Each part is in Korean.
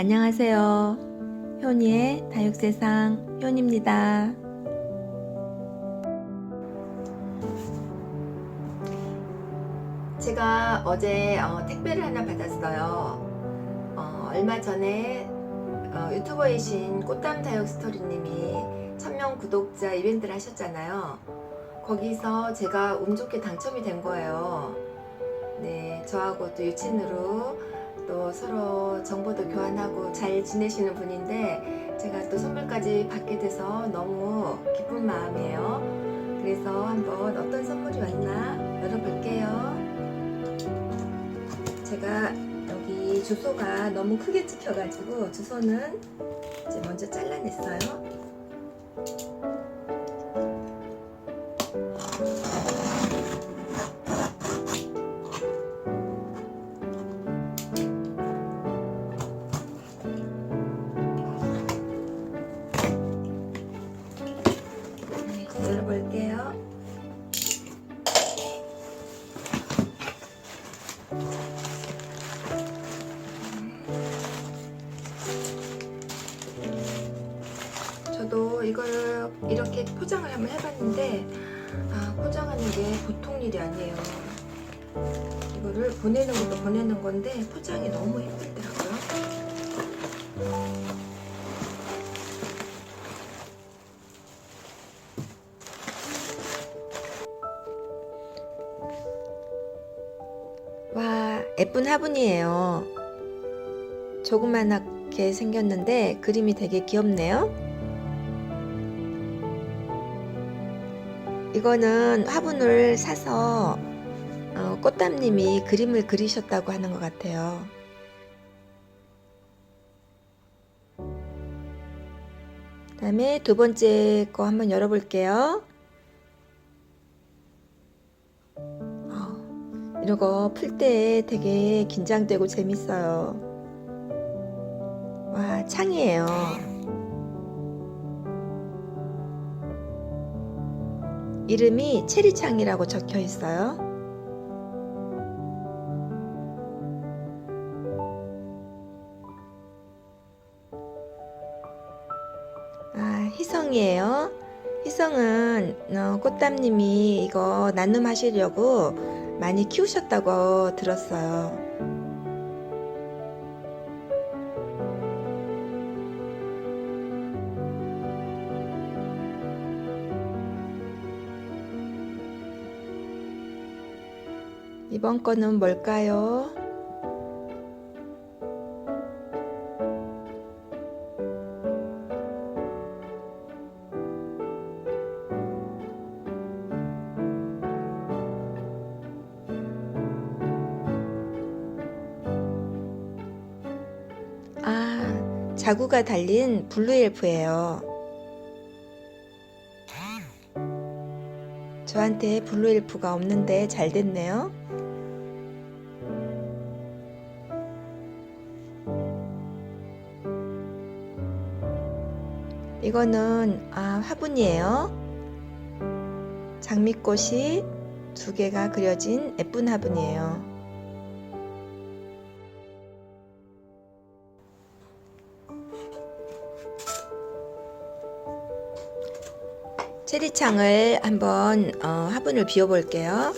안녕하세요. 효니의 다육세상 효니입니다. 제가 어제 어, 택배를 하나 받았어요. 어, 얼마 전에 어, 유튜버이신 꽃담 다육 스토리님이 1000명 구독자 이벤트를 하셨잖아요. 거기서 제가 운 좋게 당첨이 된 거예요. 네, 저하고 또 유친으로 또 서로 정보도 교환하고 잘 지내시는 분인데 제가 또 선물까지 받게 돼서 너무 기쁜 마음이에요. 그래서 한번 어떤 선물이 왔나 열어볼게요. 제가 여기 주소가 너무 크게 찍혀가지고 주소는 이제 먼저 잘라냈어요. 이걸 이렇게 포장을 한번 해봤는데 아, 포장하는 게 보통 일이 아니에요. 이거를 보내는 것도 보내는 건데 포장이 너무 힘들더라고요. 와, 예쁜 화분이에요. 조그만하게 생겼는데 그림이 되게 귀엽네요. 이거는 화분을 사서 어, 꽃담님이 그림을 그리셨다고 하는 것 같아요. 다음에 두 번째 거 한번 열어볼게요. 어, 이런 거 풀 때 되게 긴장되고 재밌어요. 와, 창이에요. 이름이 체리창이라고 적혀 있어요. 아, 희성이에요. 희성은 어, 꽃담님이 이거 나눔 하시려고 많이 키우셨다고 들었어요. 이번 거는 뭘까요? 아, 자구가 달린 블루 엘프예요. 저한테 블루 엘프가 없는데 잘 됐네요. 이거는 아, 화분이에요. 장미꽃이 두 개가 그려진 예쁜 화분이에요. 체리창을 한번 어, 화분을 비워 볼게요.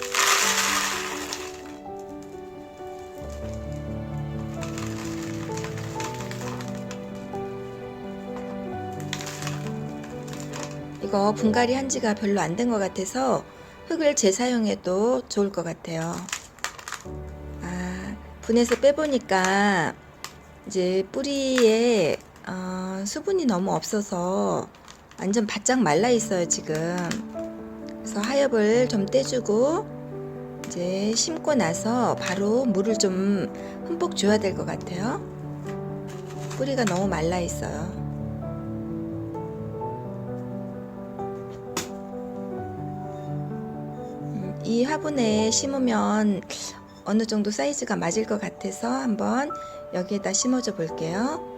이거 분갈이 한 지가 별로 안 된 것 같아서 흙을 재사용해도 좋을 것 같아요. 아, 분해서 빼보니까 이제 뿌리에 어, 수분이 너무 없어서 완전 바짝 말라 있어요 지금. 그래서 하엽을 좀 떼주고 이제 심고 나서 바로 물을 좀 흠뻑 줘야 될 것 같아요. 뿌리가 너무 말라 있어요. 이 화분에 심으면 어느 정도 사이즈가 맞을 것 같아서 한번 여기에다 심어줘 볼게요.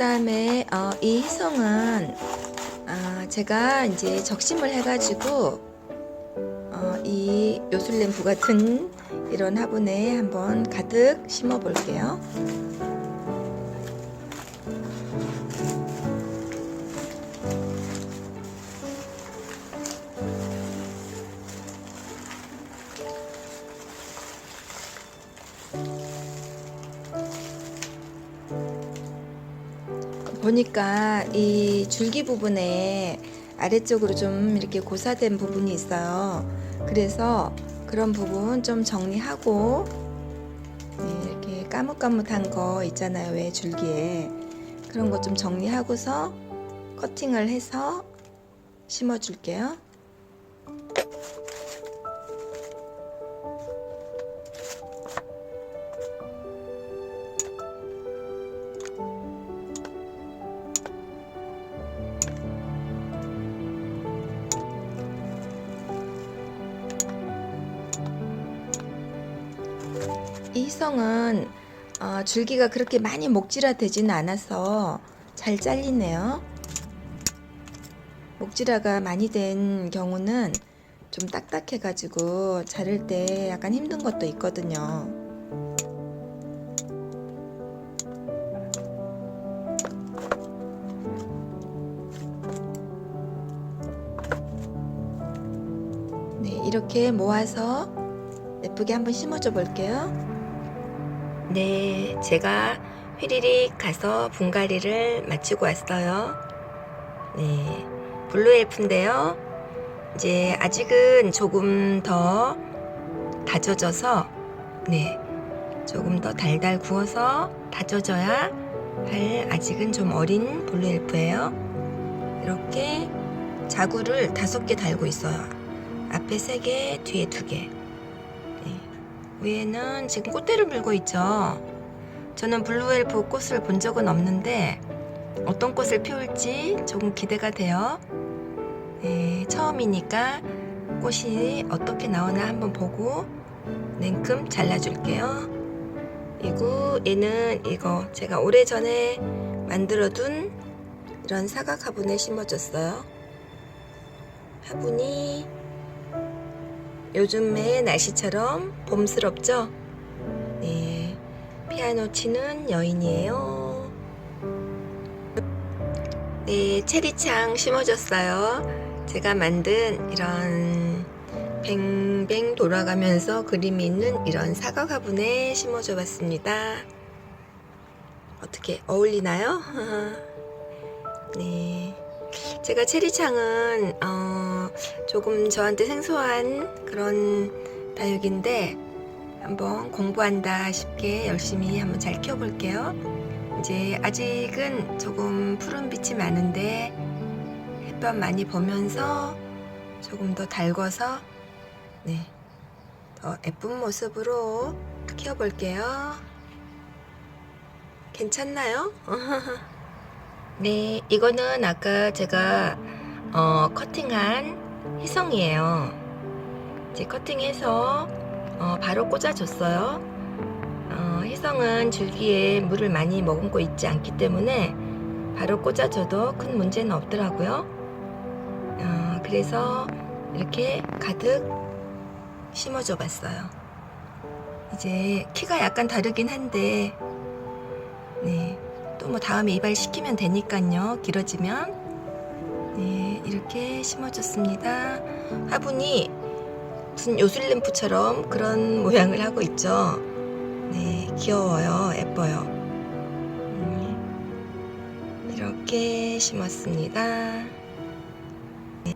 다음에 어, 이 희성은 아, 제가 이제 적심을 해가지고 어, 이 요술램프 같은 이런 화분에 한번 가득 심어 볼게요. 보니까 이 줄기 부분에 아래쪽으로 좀 이렇게 고사된 부분이 있어요. 그래서 그런 부분 좀 정리하고 네, 이렇게 까뭇까뭇한 거 있잖아요. 왜 줄기에 그런 거 좀 정리하고서 커팅을 해서 심어 줄게요. 이 희성은 어, 줄기가 그렇게 많이 목질화 되지는 않아서 잘 잘리네요. 목질화가 많이 된 경우는 좀 딱딱해가지고 자를 때 약간 힘든 것도 있거든요. 네, 이렇게 모아서 예쁘게 한번 심어줘 볼게요. 네, 제가 휘리릭 가서 분갈이를 마치고 왔어요. 네, 블루 엘프인데요. 이제 아직은 조금 더 다져져서, 네, 조금 더 달달 구워서 다져져야 할 아직은 좀 어린 블루 엘프예요. 이렇게 자구를 다섯 개 달고 있어요. 앞에 세 개, 뒤에 두 개. 네. 위에는 지금 꽃대를 물고 있죠. 저는 블루엘프 꽃을 본 적은 없는데 어떤 꽃을 피울지 조금 기대가 돼요. 네, 처음이니까 꽃이 어떻게 나오나 한번 보고 냉큼 잘라줄게요. 그리고 얘는 이거 제가 오래전에 만들어둔 이런 사각 화분에 심어줬어요. 화분이 요즘의 날씨처럼 봄스럽죠? 네. 피아노 치는 여인이에요. 네, 체리창 심어줬어요. 제가 만든 이런 뱅뱅 돌아가면서 그림이 있는 이런 사각 화분에 심어줘 봤습니다. 어떻게 어울리나요? 네. 제가 체리창은 어, 조금 저한테 생소한 그런 다육인데 한번 공부한다 싶게 열심히 한번 잘 키워볼게요. 이제 아직은 조금 푸른 빛이 많은데 햇볕 많이 보면서 조금 더 달궈서 네, 더 예쁜 모습으로 키워볼게요. 괜찮나요? 네, 이거는 아까 제가 어, 커팅한 희성이에요. 이제 커팅해서 어, 바로 꽂아줬어요. 어, 희성은 줄기에 물을 많이 머금고 있지 않기 때문에 바로 꽂아줘도 큰 문제는 없더라고요. 어, 그래서 이렇게 가득 심어줘 봤어요. 이제 키가 약간 다르긴 한데, 네. 또 뭐 다음에 이발시키면 되니까요. 길어지면. 네, 이렇게 심어줬습니다. 화분이 무슨 요술램프처럼 그런 모양을 하고 있죠. 네, 귀여워요. 예뻐요. 음, 이렇게 심었습니다. 네.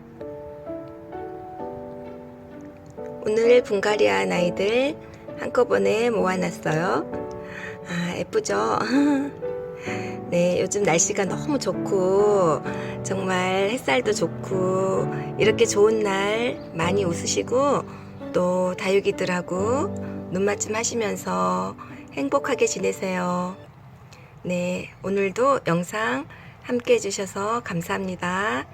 오늘 분갈이한 아이들 한꺼번에 모아놨어요. 아, 예쁘죠? 네, 요즘 날씨가 너무 좋고, 정말 햇살도 좋고, 이렇게 좋은 날 많이 웃으시고, 또 다육이들하고 눈맞춤 하시면서 행복하게 지내세요. 네, 오늘도 영상 함께 해주셔서 감사합니다.